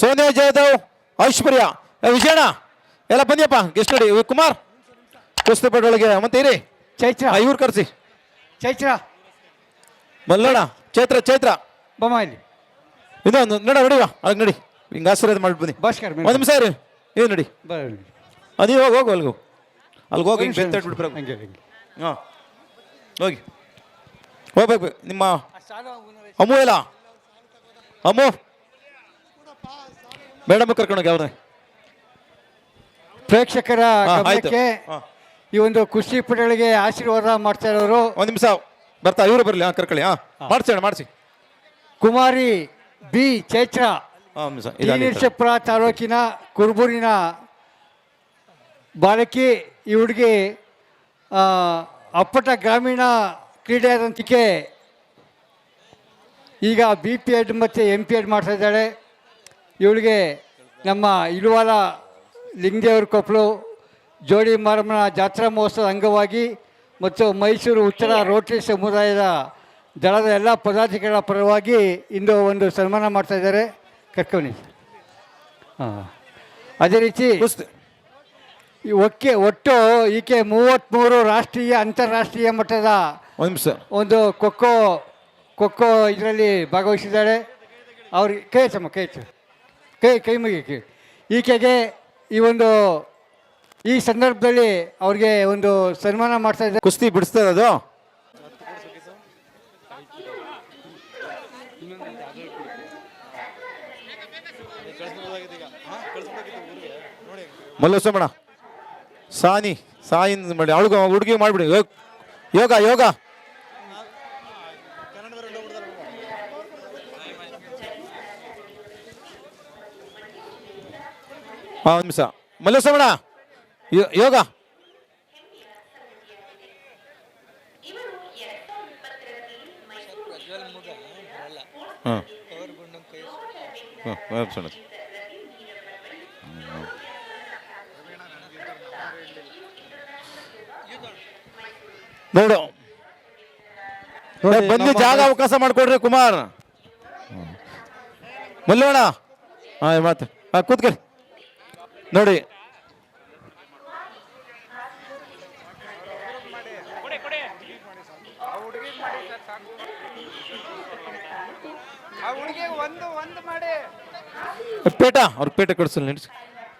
ಸೋನಿಯಾ ಜಯದೇವ್ ಐಶ್ವರ್ಯ. ಏ, ವಿಜಯಣ್ಣ ಎಲ್ಲ ಬಂದಿಯಪ್ಪ ಗೆಸ್ಟ್ ನೋಡಿ ಕುಮಾರ್ ಕುಸ್ತಿ ಪಟ್ಟೊಳಗೆ ಮತ್ತೆ ಇರಿ. ಚೈತ್ರ. ಇವ್ರು ಕರೆಸಿ. ಚೈತ್ರ. ಮಲ್ಲೋಣ ಚೈತ್ರ ಚೈತ್ರ. ಬಮ್ಮ ಇಲ್ಲಿ. ಇದೊಂದು ನಡ ನಡಿವ ಅಲ್ಲಿಗೆ ನಡಿ. ಹಿಂಗೆ ಆಶೀರ್ವಾದ ಮಾಡಿ ಬನ್ನಿ. ಭಾಸ್ಕರ್ ಒಂದು ನಿಮಿಷ ಇರಿ. ಏನು ನಡಿ. ಅದು ಇವಾಗ ಹೋಗು ಅಲ್ಲಿಗೆ ಹೋಗು. ಅಲ್ಲಿಗೆ ಹೋಗಿ ಹಿಂಗೆ ಹಾಂ. ಹೋಗಿ. ಹೋಗ್ಬೇಕು ನಿಮ್ಮ ಅಮು ಇಲ್ಲ ಅಮ್ಮು ಮೇಡಮ್ ಕರ್ಕೊಂಡೋಗಿ ಅವ್ರೆ ಪ್ರೇಕ್ಷಕರ ಹಾ, ಆಯ್ತು. ಗಮನಕ್ಕೆ ಹಾ. ಈ ಒಂದು ಕುಸ್ತಿಪಟುಗಳಿಗೆ ಆಶೀರ್ವಾದ ಮಾಡ್ತಾ ಇರೋರು. ಒಂದು ನಿಮಿಷ ಬರ್ತಾ ಇವರು ಬರಲಿ ಹಾಂ ಕರ್ಕೊಳ್ಳಿ ಹಾಂ. ಮಾಡಿಸಿ ಮಾಡಿಸಿ. ಕುಮಾರಿ ಬಿ ಚೈತ್ರ ಹಾಂ ನಿಮಿಷ ತೀರ್ಚಪುರ ತಾಲೂಕಿನ ಕುರುಬೂರಿನ ಬಾಲಕಿ ಈ ಹುಡುಗಿ ಆ, ಅಪ್ಪಟ ಗ್ರಾಮೀಣ ಕ್ರೀಡೆಯಾದಂತಿಕೆ ಈಗ ಬಿ ಪಿ ಎಡ್ ಮತ್ತು ಎಂ ಪಿ ಎಡ್ ಮಾಡ್ತಾ ಇದ್ದಾಳೆ. ಇವಳಿಗೆ ನಮ್ಮ ಇಳುವಾಲ ಲಿಂಗದೇವರ ಕೊಪ್ಪಲು ಜೋಡಿ ಮಾರಮ್ಮನ ಜಾತ್ರಾ ಮಹೋತ್ಸವದ ಅಂಗವಾಗಿ ಮತ್ತು ಮೈಸೂರು ಉತ್ತರ ರೋಟರಿ ಸಮುದಾಯದ ದಳದ ಎಲ್ಲ ಪದಾಧಿಕಾರಿಗಳ ಪರವಾಗಿ ಇಂದು ಒಂದು ಸನ್ಮಾನ ಮಾಡ್ತಾ ಇದ್ದಾರೆ. ಕರ್ಕೊಂಡಿ ಹಾಂ. ಅದೇ ರೀತಿ ಒಕ್ಕೆ ಒಟ್ಟು ಈಕೆ ಮೂವತ್ತ್ಮೂರು ರಾಷ್ಟ್ರೀಯ ಅಂತಾರಾಷ್ಟ್ರೀಯ ಮಟ್ಟದ ಒಂದು ಒಂದು ಖೋಖೋ ಖೋಖೋ ಇದರಲ್ಲಿ ಭಾಗವಹಿಸಿದ್ದಾಳೆ. ಅವ್ರಿಗೆ ಕೈ ಹಚ್ಚಮ್ಮ ಕೈ ಕೈ ಮುಗಿ ಈಕೆಗೆ ಈ ಒಂದು, ಈ ಸಂದರ್ಭದಲ್ಲಿ ಅವ್ರಿಗೆ ಒಂದು ಸನ್ಮಾನ ಮಾಡ್ತಾ ಇದ್ದಾರೆ. ಕುಸ್ತಿ ಬಿಡಿಸ್ತಾ ಇರೋದು? ಮಲ್ಲಸೋಮಣ ಸಾನಿ ಸಾಯಿನ್ ಮಾಡಿ, ಅವಳಿಗೆ ಹುಡುಗಿ ಮಾಡಿಬಿಡಿ. ಯೋಗ ಯೋಗ. ಒಂದು ನಿಮಿಷ. ಮಲ್ಲಸೋಮಣ ಯೋಗ. ಹಾಂ. ಹಾಂ ನೋಡಿ, ಬಂದು ಜಾಗ ಅವಕಾಶ ಮಾಡಿಕೊಡ್ರಿ ಕುಮಾರ್. ಮಲ್ಲೋಣ ಹಾಂ ಮಾತು ಹಾಂ ಕೂತ್ಕೊಳ್ಳಿ ನೋಡಿ. ಪೇಟ ಅವ್ರ ಪೇಟೆ ಕೊಡಿಸಲ್ಲ ನಡೆಸಿ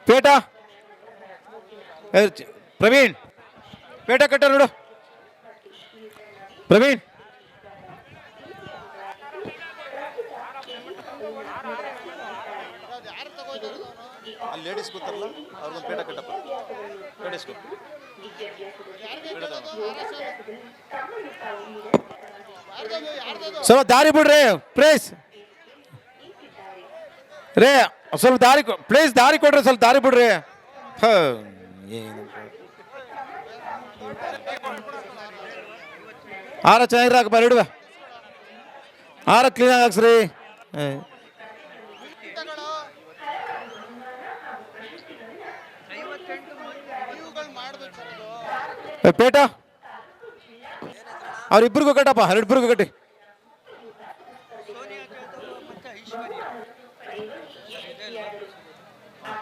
ಪೇಟ. ಪ್ರವೀಣ್. ಪೇಟ ಕಟ್ಟ ನೋಡು. ಪ್ರವೀಣ್. ಅಲ್ಲಿ ಲೇಡೀಸ್ ಕೂತಾರಲ್ಲ, ಅವ್ರಿಗೊಂದು ಪೇಟ ಕಟ್ಟಪ್ಪ. ಲೇಡೀಸ್ಗೂ ಸ್ವಲ್ಪ ದಾರಿ ಬಿಡ್ರಿ ಪ್ಲೇಸ್ ರೇ, ಸ್ವಲ್ಪ ದಾರಿ ಪ್ಲೇಸ್ ದಾರಿ ಕೊಡ್ರಿ, ಸ್ವಲ್ಪ ದಾರಿ ಬಿಡ್ರಿ. ಆರ ಚೆನ್ನಾಗಿರ ಹಾಕ ಬರಿಡುವ ಆರ ಕ್ಲೀನಾಗಿ ಹಾಕ್ಸ್ರಿ. ಪೇಟ? ಅವ್ರಿಬ್ರಿಗೂ ಕಟ್ಟಪ್ಪ ಅವರಿಬ್ರಿಗೂ ಕಟ್ಟಿ.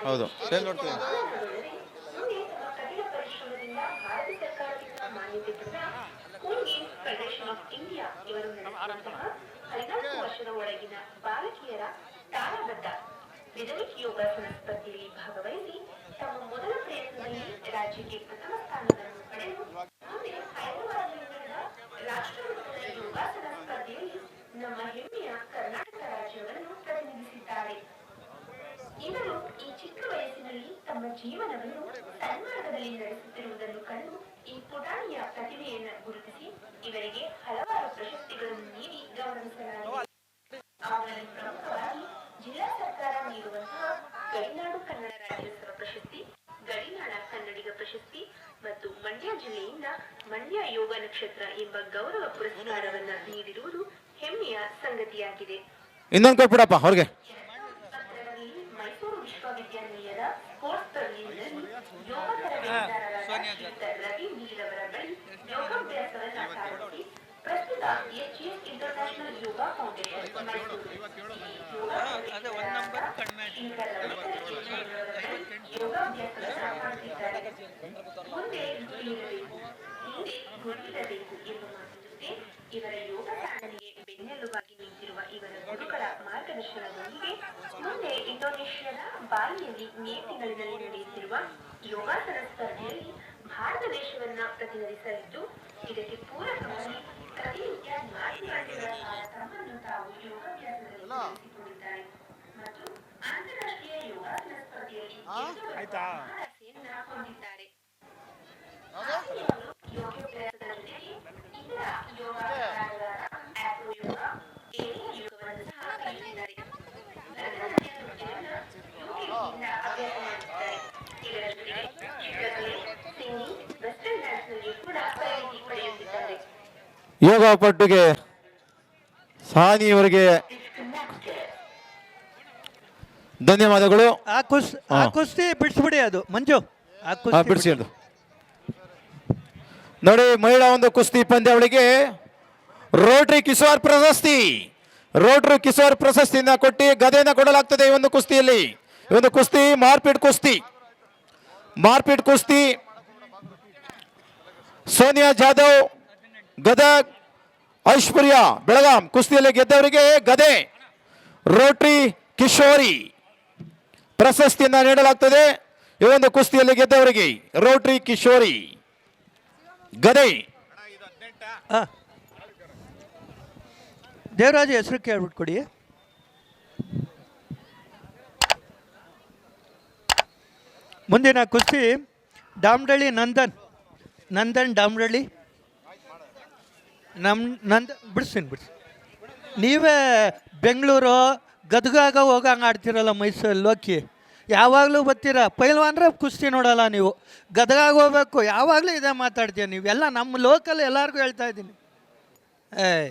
ಹೌದು. ಸೇಲ್ ನೋಡ್ತೀವಿ ಒಳಗಿನ ಬಾಲಕಿಯರ ತಾಳಬದ್ಧ ಸ್ಪರ್ಧೆಯಲ್ಲಿ ಭಾಗವಹಿಸಿ ತಮ್ಮ ಮೊದಲ ನಮ್ಮ ಹೆಮ್ಮೆಯ ಕರ್ನಾಟಕ ರಾಜ್ಯವನ್ನು ಇವರು ಈ ಚಿಕ್ಕ ವಯಸ್ಸಿನಲ್ಲಿ ತಮ್ಮ ಜೀವನವನ್ನು ಸನ್ಮಾರ್ಗದಲ್ಲಿ ನಡೆಸುತ್ತಿರುವುದನ್ನು ಕಂಡು ಈ ಪುಟಾಣಿಯ ಪ್ರತಿಭೆಯನ್ನು ಗುರುತಿಸಿ ಇವರಿಗೆ ಹಲವಾರು ಪ್ರಶಸ್ತಿಗಳನ್ನು ನೀಡಿ ಗೌರವಿಸಲಾಗಿದೆ. ಅವುಗಳಲ್ಲಿ ಜಿಲ್ಲಾ ಸರ್ಕಾರ ನೀಡುವಂತಹ ಗಡಿನಾಡು ಕನ್ನಡ ರಾಜ್ಯೋತ್ಸವ ಪ್ರಶಸ್ತಿ ಗಡಿನಾಡ ಕನ್ನಡಿಗ ಪ್ರಶಸ್ತಿ ಮತ್ತು ಮಂಡ್ಯ ಜಿಲ್ಲೆಯಿಂದ ಮಂಡ್ಯ ಯೋಗ ನಕ್ಷತ್ರ ಎಂಬ ಗೌರವ ಪುರಸ್ಕಾರವನ್ನ ನೀಡಿರುವುದು ಹೆಮ್ಮೆಯ ಸಂಗತಿಯಾಗಿದೆ. ಇನ್ನೊಂದು ಕೊಟ್ಬಿಡಪ್ಪ ಅವ್ರಿಗೆ. ಮೈಸೂರು ವಿಶ್ವವಿದ್ಯಾನಿಲಯದ ಸ್ಪೋರ್ಟ್ಸ್ ಪದವಿಯಲ್ಲಿ ಯೋಗ ತರಬೇತುದಾರರಾದ ರವಿ ನೀರವರ ಬಳಿ ಯೋಗಾಭ್ಯಾಸವನ್ನ ಸಾಧಿಸಿ ಪ್ರಸ್ತುತ HS international yoga foundation Mysuru. ಈ ಯೋಗ ತರಬೇತುದಾರರಾದ ಶ್ರೀಯುತ ರವಿಚಂದ್ರ ಶೇಷಣ್ಣನವರ ಬಳಿ ಯೋಗಾಭ್ಯಾಸವನ್ನ ಮಾಡುತ್ತಿದ್ದಾರೆ ಮುಂದೆ ಏನಿರಬೇಕು ಹಿಂದೆ ಗುರಿಯಿರಬೇಕು ಎಂಬ ಮಾತಿನಂತೆ ಇವರ ಯೋಗ ಸಾಧನೆಗೆ ಬೆನ್ನೆಲುಬಾಗಿ ನಿಂತಿರುವ ಇವರ ಗುರುಗಳ ಮಾರ್ಗದರ್ಶನದೊಂದಿಗೆ ಮುಂದೆ ಇಂಡೋನೇಷ್ಯಾದ ಬಾಲಿಯಲ್ಲಿ ಮೇ ತಿಂಗಳಿನಲ್ಲಿ ನಡೆಯುತ್ತಿರುವ ಯೋಗಾಸನ ಸ್ಪರ್ಧೆಯಲ್ಲಿ ಭಾರತ ದೇಶವನ್ನ ಪ್ರತಿನಿಧಿಸಲಿದ್ದು ಇದಕ್ಕೆ ಪೂರಕವಾಗಿ ಪ್ರತಿನಿತ್ಯ ಭಾರತೀಯ ತಮ್ಮನ್ನು ತಾವು ಯೋಗಾಭ್ಯಾಸದಲ್ಲಿ ತೊಡಗಿಸಿಕೊಂಡಿದ್ದಾರೆ ಮತ್ತು ಅಂತಾರಾಷ್ಟ್ರೀಯ ಯೋಗಾಸನ ಸ್ಪರ್ಧೆಯಲ್ಲಿ ಹೊಂದಿದ್ದಾರೆ. ಯೋಗ ಪಟ್ಟುಗೆ ಸಾನಿಯವರಿಗೆ ಧನ್ಯವಾದಗಳು. ಆ ಕುಸ್ ಆ ಕುಸ್ತಿ ಬಿಡಿಸ್ಬಿಡಿ ಅದು. ಮಂಜು. ಆ ಕುಸ್ತಿ ಬಿಡಿಸಿ ಅದು. ನೋಡಿ ಮಹಿಳಾ ಒಂದು ಕುಸ್ತಿ ಪಂದ್ಯಾವಳಿಗೆ ರೋಟ್ರಿ ಕಿಶೋರ್ ಪ್ರಶಸ್ತಿ. ರೋಟ್ರಿ ಕಿಶೋರ್ ಪ್ರಶಸ್ತಿಯಿಂದ ಕೊಟ್ಟು ಗದೆಯನ್ನು ಕೊಡಲಾಗ್ತದೆ ಈ ಒಂದು ಕುಸ್ತಿಯಲ್ಲಿ. ಈ ಒಂದು ಕುಸ್ತಿ ಮಾರ್ಪಿಟ್ ಕುಸ್ತಿ. ಮಾರ್ಪಿಟ್ ಕುಸ್ತಿ. ಸೋನಿಯಾ ಜಾಧವ್ ಗದಗ್ ಐಶ್ವರ್ಯ, ಬೆಳಗಾಂ, ಕುಸ್ತಿಯಲ್ಲಿ ಗೆದ್ದವರಿಗೆ ಗದೆ. ರೋಟ್ರಿ ಕಿಶೋರಿ ಪ್ರಶಸ್ತಿಯನ್ನು ನೀಡಲಾಗ್ತದೆ. ಈ ಒಂದು ಕುಸ್ತಿಯಲ್ಲಿ ಗೆದ್ದವರಿಗೆ ರೋಟ್ರಿ ಕಿಶೋರಿ ಗದೆ. ದೇವರಾಜ ಹೆಸರು ಕೇಳ್ಬಿಟ್ಟು ಕೊಡಿ ಮುಂದಿನ ಕುಸ್ತಿ, ಡಾಮ್ಡಳ್ಳಿ ನಂದನ್ ನಂದನ್ ಡಾಮ್ಡಳ್ಳಿ. ನಮ್ ನಂದ ಬಿಡಿಸ್ತೀನಿ ಬಿಡಿಸಿ. ನೀವೇ ಬೆಂಗಳೂರು ಗದಗಾಗ ಹೋಗಂಗೆ ಆಡ್ತಿರಲ್ಲ ಮೈಸೂರು ಲೋಕಿ ಯಾವಾಗಲೂ ಬರ್ತೀರ? ಪೈಲ್ವಾನ್ರೆ ಕುಸ್ತಿ ನೋಡಲ್ಲ ನೀವು. ಗದಗಾಗ ಹೋಗ್ಬೇಕು ಯಾವಾಗಲೂ ಇದೇ ಮಾತಾಡ್ತೀಯ ನೀವೆಲ್ಲ ನಮ್ಮ ಲೋಕಲ್ ಎಲ್ಲರಿಗೂ ಹೇಳ್ತಾ ಇದ್ದೀನಿ. ಏಯ್.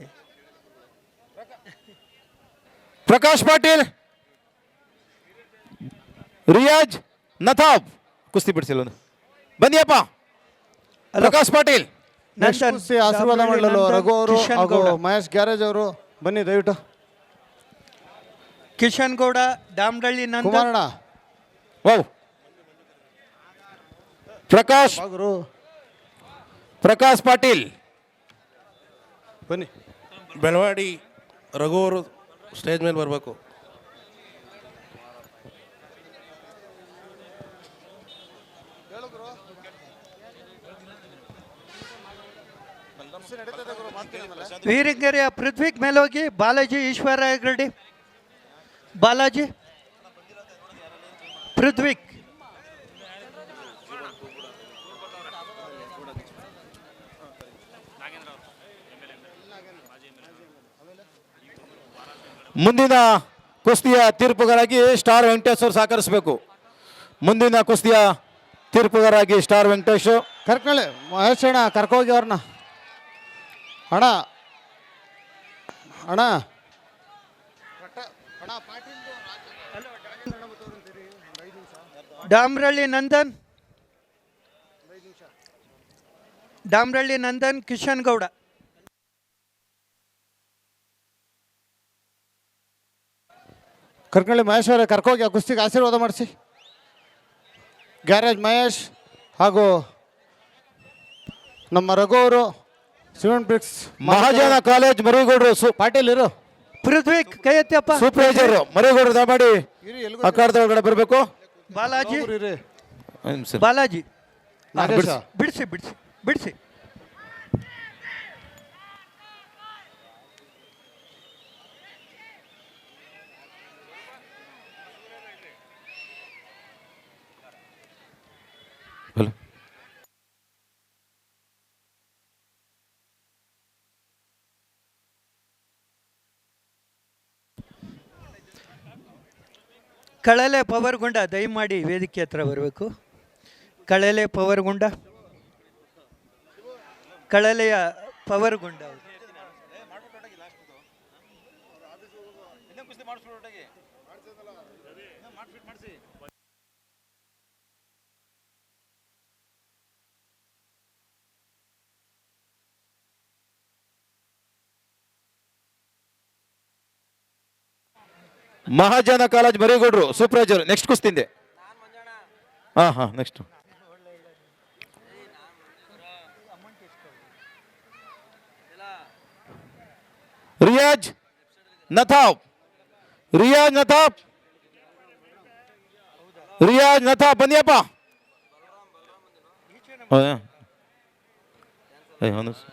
ಪ್ರಕಾಶ್ ಪಾಟೀಲ್ ರಿಯಾಜ್ ನಥಾಬ್ ಕುಸ್ತಿ ಬಿಡಿಸಿಲ್ಲ ಬನ್ನಿಯಪ್ಪ ಪ್ರಕಾಶ್ ಪಾಟೀಲ್. ನೆಕ್ಸ್ಟ್ ಆಶೀರ್ವಾದ ಮಾಡಲು ರಘು ಅವರು ಕಿಶನ್ ಹಾಗೂ ಗೌಡ. ಮಹೇಶ್ ಗ್ಯಾರೇಜ್ ಅವರು. ಬನ್ನಿ ದಯವಿಟ್ಟು. ಕಿಶನ್ ಗೌಡ ದಾಮಡಳ್ಳಿ ನಂದ. ಕುಮಾರಣ್ಣ. ವಾವ್. ಪ್ರಕಾಶ್. ಪ್ರಕಾಶ್ ಪಾಟೀಲ್. ಬನ್ನಿ. ಬೆಳವಾಡಿ ರಘು ಅವರು ಸ್ಟೇಜ್ ಮೇಲೆ ಬರಬೇಕು. ವೀರಂಗೆರೆಯ ಪೃಥ್ವಿಕ್ ಮೇಲೋಗಿ ಬಾಲಾಜಿ ಈಶ್ವರರಾಯ ರೆಡ್ಡಿ ಬಾಲಾಜಿ. ಪೃಥ್ವಿಕ್ ಮುಂದಿನ ಕುಸ್ತಿಯ ತೀರ್ಪುಗಾರಾಗಿ ಸ್ಟಾರ್ ವೆಂಕಟೇಶ್ ಅವರು ಸಹಕರಿಸಬೇಕು. ಮುಂದಿನ ಕುಸ್ತಿಯ ತೀರ್ಪುಗಾರಾಗಿ ಸ್ಟಾರ್ ವೆಂಕಟೇಶ್. ಕರ್ಕೊಳ್ಳಿ ಮಹೇಶ್ ಅಣ್ಣ ಕರ್ಕೋಗಿ ಅವ್ರನ್ನ. ಅಣ್ಣ. ಅಣ್ಣ. ಡಾಮ್ರಳ್ಳಿ ನಂದನ್. ಡಾಮ್ರಳ್ಳಿ ನಂದನ್ ಕಿಶನ್ ಗೌಡ. ಕರ್ಕಳ್ಳಿ ಮಹೇಶ್ ಅವರೇ ಕರ್ಕೋಗಿ ಆ ಕುಸ್ತಿಗೆ ಆಶೀರ್ವಾದ ಮಾಡಿಸಿ. ಗ್ಯಾರೇಜ್ ಮಹೇಶ್ ಹಾಗೂ ನಮ್ಮ ರಘು ಅವರು. ಸಿಮೆಂಟ್ ಬ್ರಿಕ್ಸ್ ಮಹಾಜನ ಕಾಲೇಜ್ ಮರಿಗೌಡರು ಸು ಪಾಟೀಲ್ ಇರು. ಪೃಥ್ವಿ ಕೈ ಎತ್ತಿಯಪ್ಪ ಸೂಪರ್ವೈಸರ್ ಮರಿಗೌಡರು ದಾಬಾಡಿ ಅಖಾಡದ ಒಳಗಡೆ ಬರಬೇಕು. ಬಾಲಾಜಿ. ಬಾಲಾಜಿ. ನಾಗೇಶ. ಬಿಡಿಸಿ ಬಿಡಿಸಿ ಬಿಡಿಸಿ. ಕಳಲೆ ಪವರ್ ಪವರ್ಗುಂಡ ದಯಮಾಡಿ ವೇದಿಕೆ ಹತ್ರ ಬರಬೇಕು ಕಳಲೆ ಪವರ್ಗುಂಡ ಕಳಲೆಯ ಪವರ್ಗುಂಡ ಅವರು. ಮಹಾಜನ ಕಾಲೇಜ್ ಮರಿಗೌಡ್ರು ಸೂಪರ್ವೈಸರ್ ನೆಕ್ಸ್ಟ್ ಕುಸ್ತಿಂದೆ ಹಾ ಹಾ ನೆಕ್ಸ್ಟ್ ರಿಯಾಜ್ ನಥಾಬ್ ರಿಯಾಜ್ ನಥಾಬ್ ರಿಯಾಜ್ ನಥಾಬ್ ಬನ್ನಿಯಪ್ಪ ಹೌದಾ ಏ, ಒಂದು ಸ-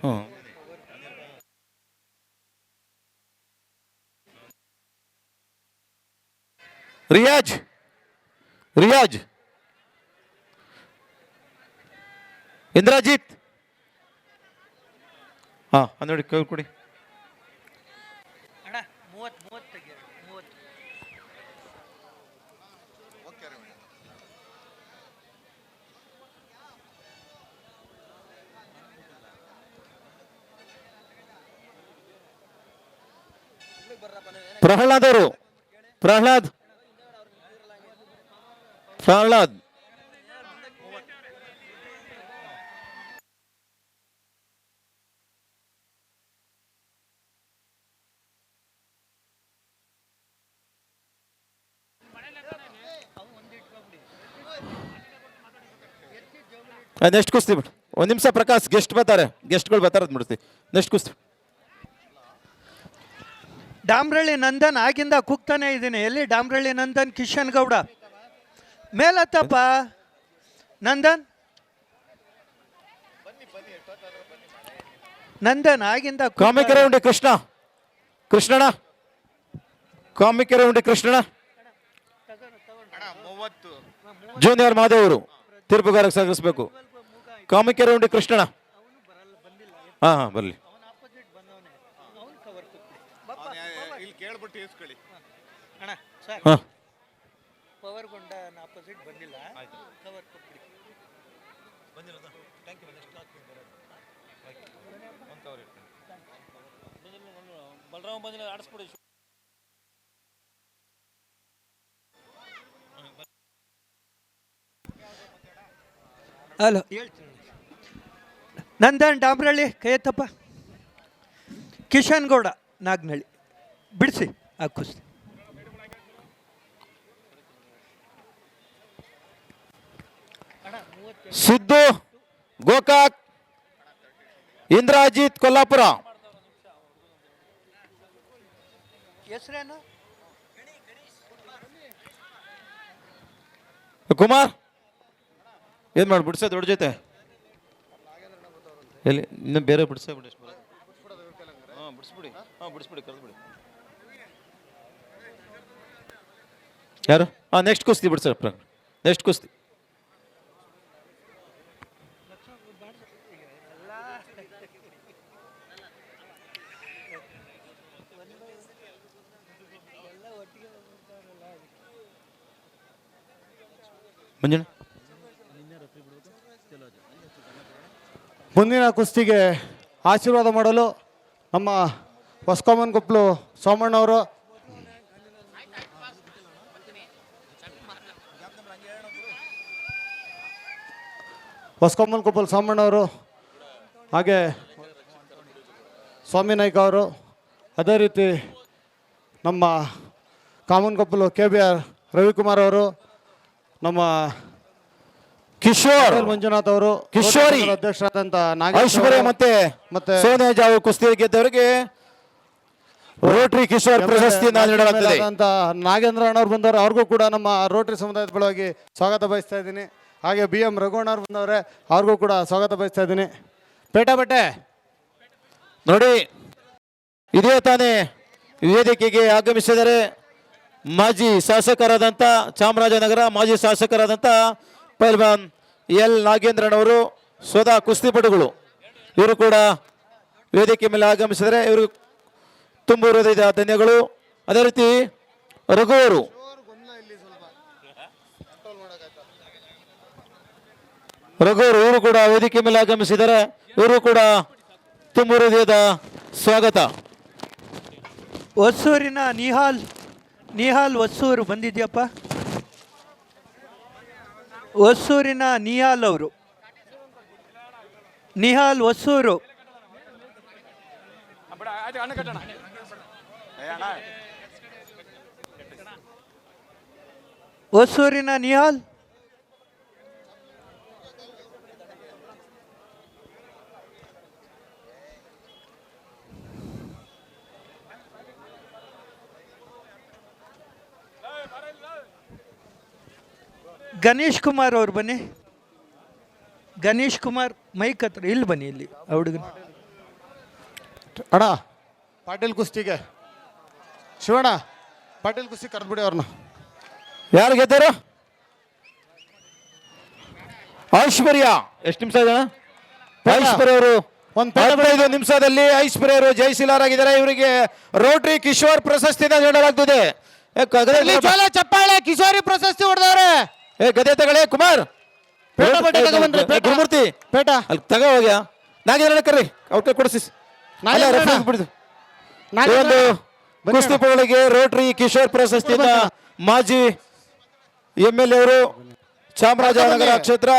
ಹ್ಮ್. ರಿಯಾಜ್ ರಿಯಾಜ್. ಇಂದ್ರಜಿತ್. ಹಾ ನೋಡಿ ಕೈ ಕೊಡಿ. ಪ್ರಹ್ಲಾದ್ ಅವರು ಪ್ರಹ್ಲಾದ್. ಪ್ರಹ್ಲಾದ್ ನೆಕ್ಸ್ಟ್ ಕುಸ್ತಿ ಬಿಡು. ಒಂದು ನಿಮಿಷ ಪ್ರಕಾಶ್ ಗೆಸ್ಟ್ ಬರ್ತಾರೆ. ಗೆಸ್ಟ್ಗಳು ಬರ್ತಾರೆ ಬಿಡ್ತಿ. ನೆಕ್ಸ್ಟ್ ಕುಸ್ತಿ. ಡಾಮ್ರಳ್ಳಿ ನಂದನ್ ಆಗಿಂದ ಕುಕ್ತಾನೆ ಇದ್ದೀನಿ. ಎಲ್ಲಿ? ಡಾಮ್ರಳ್ಳಿ ನಂದನ್, ಕಿಶನ್ ಗೌಡ. ಮೇಲತ್ತಪ್ಪ ನಂದನ್ ನಂದನ್ ಆಗಿಂದ ಕಾಮಿಕರೇ ಉಂಡಿ ಕೃಷ್ಣ ಕೃಷ್ಣಣ ಕಾಮಿಕೆರೆ ಉಂಡಿ ಕೃಷ್ಣಣ ಜೂನಿಯರ್ ಮಾದೇವರು ತೀರ್ಪುಗಾರಕ್ಕೆ ಸಾಗಿಸ್ಬೇಕು ಕಾಮಿಕೆರೆ ಉಂಡಿ ಕೃಷ್ಣಣ ಹಾ ಹಾ ಬರಲಿ ಅಣ್ಣ ಸರ್ ಹಾ ಪವರ್ ಗೊಂಡ ಆಪೋಸಿಟ್ ಬಂದಿಲ್ಲ ಕವರ್ ಕೊಟ್ಬಿಡಿ ಹಲೋ. ಹೇಳ್ತೀನಿ ನಂದನ್ ಡಾಮ್ರಳ್ಳಿ ಕೈಯತ್ತಪ್ಪ. ಕಿಶನ್ ಗೌಡ ನಾಗ್ನಳ್ಳಿ. ಬಿಡಿಸಿ ಆ ಕುಸ್ತಿ. ಸಿದ್ದು ಗೋಕಾಕ್ ಇಂದ್ರಾಜಿತ್ ಕೊಲ್ಲಾಪುರ. ಹೆಸರೇನು? ಕುಮಾರ್? ಏನ್ ಮಾಡಿ, ಬಿಡ್ಸ, ದೊಡ್ಡ ಜೊತೆ. ಎಲ್ಲಿ, ಇನ್ನು ಬೇರೆ ಬಿಡ್ಸ ಬಿಡಿ ಹಾಂ, ಬಿಡಿಸ್ಬಿಡಿ. ಬಿಡಿಸ್ಬಿಡಿ, ಕರೆದ್ಬಿಡಿ. ಯಾರು? ಹಾಂ ನೆಕ್ಸ್ಟ್ ಕುಸ್ತಿ ಬಿಡ್ಸಪ್ಪ ನೆಕ್ಸ್ಟ್ ಕುಸ್ತಿ. ಮಂಜಣ್ಣ ಮುಂದಿನ ಕುಸ್ತಿಗೆ ಆಶೀರ್ವಾದ ಮಾಡಲು ನಮ್ಮ ಹೊಸ್ಕೊಮ್ಮನ್ ಕೊಪ್ಪಲು ಸೋಮಣ್ಣವರು ಹೊಸ್ಕೊಮ್ಮನ್ ಕೊಪ್ಪಲು ಸೋಮಣ್ಣವರು ಹಾಗೆ ಸ್ವಾಮಿ ನಾಯ್ಕ ಅವರು, ಅದೇ ರೀತಿ ನಮ್ಮ Kaman Koppalu K B R Ravikumar ಅವರು ನಮ್ಮ ಕಿಶೋರ್ ಮಂಜುನಾಥ್ ಅವರು ಕಿಶೋರಿ. ಅಧ್ಯಕ್ಷರಾದಂತ ನಾಗೇಶ್ವರ ಐಶ್ವರ್ಯ ಮತ್ತೆ ಮತ್ತೆ ಸೋನಿಯಾ ಜಾವು ಕುಸ್ತಿ ಗೆದ್ದವರಿಗೆ ರೋಟರಿ ಕಿಶೋರ್ ಪ್ರಶಸ್ತಿಯನ್ನು ನೀಡಲಾಗುತ್ತದೆ ಅಂತ ನಾಗೇಂದ್ರ ಅಣ್ಣವ್ರು ಬಂದವರು ಅವ್ರಿಗೂ ಕೂಡ ನಮ್ಮ ರೋಟರಿ ಸಮುದಾಯದ ಪರವಾಗಿ ಸ್ವಾಗತ ಬಯಸ್ತಾ ಇದ್ದೀನಿ. ಹಾಗೆ ಬಿ ಎಂ ರಘುವಣ್ಣವ್ರು ಬಂದವರೇ ಅವ್ರಿಗೂ ಕೂಡ ಸ್ವಾಗತ ಬಯಸ್ತಾ ಇದ್ದೀನಿ. ಪೇಟ ಬಟ್ಟೆ ನೋಡಿ ಇದೇ ತಾನೇ ವೇದಿಕೆಗೆ ಆಗಮಿಸಿದರೆ ಮಾಜಿ ಶಾಸಕರಾದಂಥ ಚಾಮರಾಜನಗರ, ಮಾಜಿ ಶಾಸಕರಾದಂಥ ಪೈಲ್ವಾನ್ ಎಲ್ ನಾಗೇಂದ್ರನವರು ಸ್ವತಃ ಕುಸ್ತಿಪಟುಗಳು. ಇವರು ಕೂಡ ವೇದಿಕೆ ಮೇಲೆ ಆಗಮಿಸಿದರೆ ಇವರು ತುಂಬ ಹೃದಯದ ಧನ್ಯಗಳು. ಅದೇ ರೀತಿ ರಘುವರು ರಘುವರು ಇವರು ಕೂಡ ವೇದಿಕೆ ಮೇಲೆ ಆಗಮಿಸಿದರೆ ಇವರು ಕೂಡ ತುಂಬ ಹೃದಯದ ಸ್ವಾಗತ. ಹೊಸೂರಿನ ನಿಹಾಲ್ ನಿಹಾಲ್ ಹೊಸೂರು ಬಂದಿದ್ಯಪ್ಪ? ಹೊಸೂರಿನ ನಿಹಾಲ್ ಅವರು. ನಿಹಾಲ್ ಹೊಸೂರು. ಹೊಸೂರಿನ ನಿಹಾಲ್? ಗಣೇಶ್ ಕುಮಾರ್ ಅವ್ರು ಬನ್ನಿ. ಗಣೇಶ್ ಕುಮಾರ್ ಮೈಕ್ ಹತ್ರ ಇಲ್ಲಿ ಬನ್ನಿ ಇಲ್ಲಿ ಆ ಹುಡುಗನ. ಅಣ್ಣ ಪಾಟೀಲ್ ಕುಸ್ತಿಗೆ. ಶಿವಣ್ಣ ಪಾಟೀಲ್ ಕುಸ್ತಿ ಕರೆದ್ಬಿಡಿ ಅವ್ರನ್ನ. ಯಾರು ಗೆದ್ದಾರು? ಐಶ್ವರ್ಯ. ಎಷ್ಟು ನಿಮಿಷ ಇದೆ ಐಶ್ವರ್ಯ ಅವರು ಒಂದು ಹದಿನೈದು ನಿಮಿಷದಲ್ಲಿ ಐಶ್ವರ್ಯ ಅವರು ಜಯಶೀಲರಾಗಿದ್ದಾರೆ. ಇವರಿಗೆ ರೋಟರಿ ಕಿಶೋರ್ ಪ್ರಶಸ್ತಿನ ನೀಡಲಾಗ್ತದೆ. ಕ- ಚಪ್ಪಾಳೆ ಕಿಶೋರಿ ಪ್ರಶಸ್ತಿ ಹೊಡೆದವ್ರೆ. ಏ ಗದೆ ತಗೊಳ್ಳಿ ಕುಮಾರ್. ಪೇಟ ಪೇಟ. ಗುರುಮೂರ್ತಿ. ಪೇಟ. ಅಲ್ಲಿ ತಗೋ ಹೋಗ್ಯ? ನಾಗೇಂದ್ರ ಕರ್ರಿ ಅವ್ರ ಕೊಡಿಸಿ. ಕುಸ್ತಿಪಳಿಗೆ ರೋಟ್ರಿ ಬಿಡಿದು. ಒಂದು ರೋಟರಿ ಕಿಶೋರ್ ಪ್ರಶಸ್ತಿಯಿಂದ. ಮಾಜಿ ಎಂ ಎಲ್ ಎ ಅವರು ಚಾಮರಾಜನಗರ ಕ್ಷೇತ್ರ.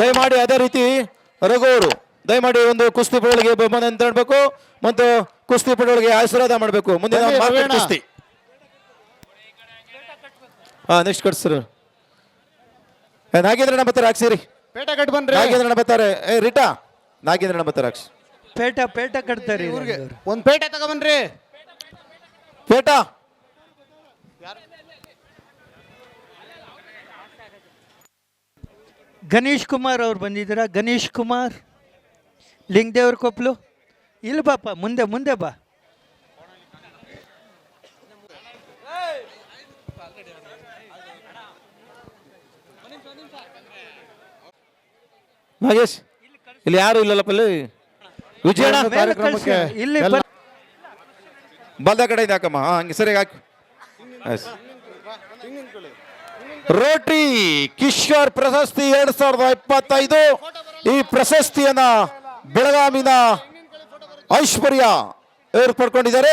ದಯಮಾಡಿ ಅದೇ ರೀತಿ ರಘು ಅವರು ದಯಮಾಡಿ ಒಂದು ಕುಸ್ತಿ ಪಗಳಿಗೆ ಬಹುಮಾನ ನೀಡಬೇಕು ಮತ್ತು ಕುಸ್ತಿ ಪಟುಗಳಿಗೆ ಆಶೀರ್ವಾದ ಮಾಡಬೇಕು. ಮುಂದಿನ ಕುಸ್ತಿ. ಹಾ ನೆಕ್ಸ್ಟ್ ಕಟ್ಸರು ನಾಗೇಂದ್ರಣ್ಣ ಬರ್ತಾರೆ ಹಾಕ್ಸಿರಿ ಪೇಟ ಕಟ್ ಬನ್ರಿ ನಾಗೇಂದ್ರ ನಂಬತ್ತಾರೆ ಏ ರಿಟಾ ನಾಗೇಂದ್ರ ಬರ್ತಾರೆ ಹಾಕ್ಸಿ ಪೇಟ ಪೇಟ ಕಟ್ತಾರೆ ಇವ್ರಿಗೆ ಒಂದ್ ಪೇಟ ತಗೊಂಬನ್ರಿ. ಪೇಟ. ಗಣೇಶ್ ಕುಮಾರ್ ಅವ್ರು ಬಂದಿದ್ದೀರಾ? ಗಣೇಶ್ ಕುಮಾರ್ ಲಿಂಗದೇವ್ರ ಕೊಪ್ಪಲು ಇಲ್ಲ ಬಾಪ ಮುಂದೆ ಮುಂದೆ ಬಾ. ನಾಗೇಶ್ ಇಲ್ಲಿ ಯಾರು ಇಲ್ಲಲ್ಲ ಪಲ್ಲಿ ವಿಜಯಣ್ಣ ಕಾರ್ಯಕ್ರಮಕ್ಕೆ ಇಲ್ಲಿ ಎಲ್ಲ-. ಬಲ್ದ ಕಡೆಯಿಂದ ಹಾಕಮ್ಮ ಹಾ ಹಂಗೆ ಸರಿಯಾಗಿ ಹಾಕಿ. ರೋಟಿ ರೋಟರಿ ಕಿಶೋರ್ ಪ್ರಶಸ್ತಿ ಎರಡ್ ಸಾವಿರದ ಇಪ್ಪತ್ತೈದು. ಈ ಪ್ರಶಸ್ತಿಯನ್ನ ಬೆಳಗಾವಿನ ಐಶ್ವರ್ಯ ಇವರು ಪಡ್ಕೊಂಡಿದ್ದಾರೆ.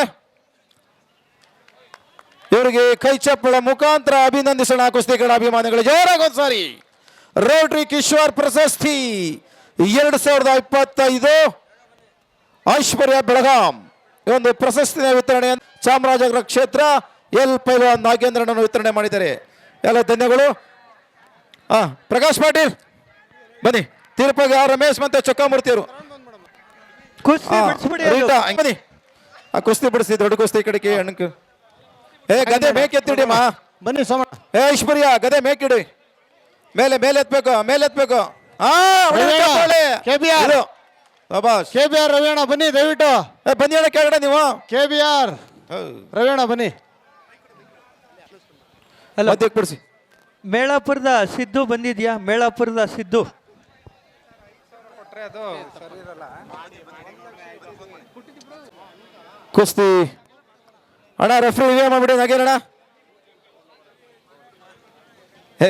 ಇವರಿಗೆ ಕೈ ಚಪ್ಪಳ ಮುಖಾಂತರ ಅಭಿನಂದಿಸೋಣ. ಕುಸ್ತಿಗಳ ಅಭಿಮಾನಿಗಳು ಜೋರಾಗಿ ಒಂದ್ಸಾರಿ. ರೋಟರಿ ಕಿಶೋರ್ ಪ್ರಶಸ್ತಿ ಎರಡು ಸಾವಿರದ ಇಪ್ಪತ್ತೈದು. ಐಶ್ವರ್ಯ ಬೆಳಗಾಂ. ಈ ಒಂದು ಪ್ರಶಸ್ತಿಯ ವಿತರಣೆ ಚಾಮರಾಜನಗರ ಕ್ಷೇತ್ರ ಎಲ್ ಪೈಲ್ವಾನ್ ನಾಗೇಂದ್ರನನ್ನು ವಿತರಣೆ ಮಾಡಿದ್ದಾರೆ. ಎಲ್ಲ ಧನ್ಯಗಳು. ಹಾ ಪ್ರಕಾಶ್ ಪಾಟೀಲ್ ಬನ್ನಿ. ತಿರುಪತಿ ಆರ್ ರಮೇಶ್ ಮತ್ತೆ ಚೊಕ್ಕಾಮೂರ್ತಿಯವರು ಬನ್ನಿ. ಆ ಕುಸ್ತಿ ಬಿಡಿಸಿ ದೊಡ್ಡ ಕುಸ್ತಿ ಕಡೆಗೆ. ಅಣ್ಣಕ್ಕೆ ಏ ಗದೆ ಮೇಕೆತ್ತಿಡಿ ಮಾ. ಬನ್ನಿ ಸಮ. ಏ ಐಶ್ವರ್ಯ ಗದೆ ಮೇಕಿಡಿ. ಮೇಲೆ ಮೇಲೆ ಎತ್ಬೇಕು ಮೇಲೆ ಎತ್ಬೇಕು. ಹಾ. ಕೆ ಬಿ ಆರ್ ರವಿಯಣ್ಣ ಬನ್ನಿ ದಯವಿಟ್ಟು. ಏ, ಬನ್ನಿ ಅಣ್ಣ ಕೆಳಗಡೆ ನೀವು. ಕೆ ಬಿ ಆರ್ ರವಿಯಣ್ಣ ಬನ್ನಿ. ಅಲ್ಲ ಮಧ್ಯಕ್ಕೆ ಬಿಡಿಸಿ. ಮೇಳಾಪುರದ ಸಿದ್ದು ಬಂದಿದ್ಯಾ? ಮೇಳಾಪುರದ ಸಿದ್ದು. ಕುಸ್ತಿ. ಅಣ್ಣ ರೆಫ್ರಿ ಇವೇ ಮಾಡ್ಬಿಡಿ ನಾಗೇನಣ್ಣ ಹೇ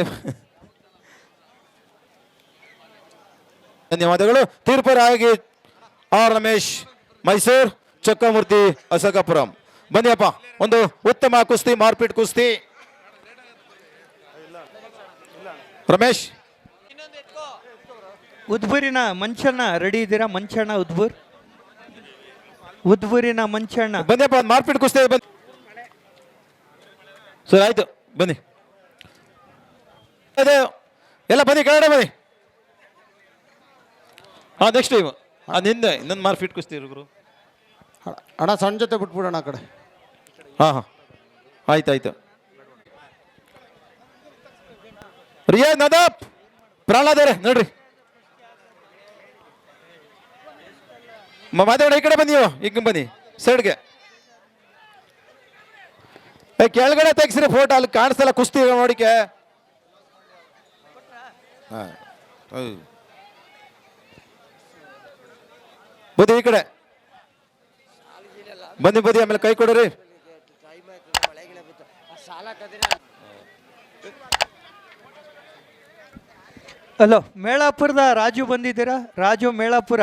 ಧನ್ಯವಾದಗಳು. ತೀರ್ಪರಾಗಿ ಆರ್ ರಮೇಶ್ ಮೈಸೂರು ಚಕ್ಕಮೂರ್ತಿ ಅಶೋಕಪುರಂ ಬನ್ನಿಯಪ್ಪ ಒಂದು ಉತ್ತಮ ಕುಸ್ತಿ ಮಾರ್ಪಿಟ್ ಕುಸ್ತಿ. ರಮೇಶ್. ಉದ್ಬೂರಿನ ಮಂಚಣ್ಣ ರೆಡಿ ಇದ್ದೀರಾ? ಮಂಚಣ್ಣ ಉದ್ಬೂರ್. ಉದ್ಬೂರಿನ ಮಂಚಣ್ಣ. ಬನ್ನಿಯಪ್ಪ ಮಾರ್ಪಿಟ್ ಕುಸ್ತಿ ಬನ್ನಿ. ಸರ್ ಆಯ್ತು ಬನ್ನಿ. ಅದೇ ಎಲ್ಲ ಬನ್ನಿ ಕೆಳಗಡೆ ಬನ್ನಿ. ಹಾಂ ನೆಕ್ಸ್ಟ್ ಟೈಮ್ ಅದು ಹಿಂದೆ ಇನ್ನೊಂದು ಮಾರ್ಫಿಟ್ ಕುಸ್ತಿ ಗುರು. ಅಣ್ಣ ಸಣ್ಣ ಜೊತೆ ಬಿಟ್ಬಿಡೋಣ ಆ ಕಡೆ. ಹಾಂ ಹಾಂ. ಆಯ್ತು ಆಯ್ತು. ರಿಯಾ ನದಾಪ್ ಪ್ರಹ್ಲಾದವ್ರೆ ನೋಡ್ರಿ. ಮಾತಾಡ ಈ ಕಡೆ ಬನ್ನಿ ನೀವು. ಈಗ ಬನ್ನಿ. ಸೈಡ್ಗೆ ಏ ಕೆಳಗಡೆ ತೆಗ್ಸ್ರಿ ಫೋಟೋ ಅಲ್ಲಿ ಕಾಣಿಸ್ತಲ್ಲ ಕುಸ್ತಿ ನೋಡಿಕೆ. ಹಾಂ ಬನ್ನಿ ಈ ಕಡೆ. ಬನ್ನಿ ಬನ್ನಿ ಆಮೇಲೆ ಕೈ ಕೊಡ್ರಿ. ಹಲೋ ಮೇಳಾಪುರದ ರಾಜು ಬಂದಿದ್ದೀರಾ? ರಾಜು ಮೇಳಾಪುರ.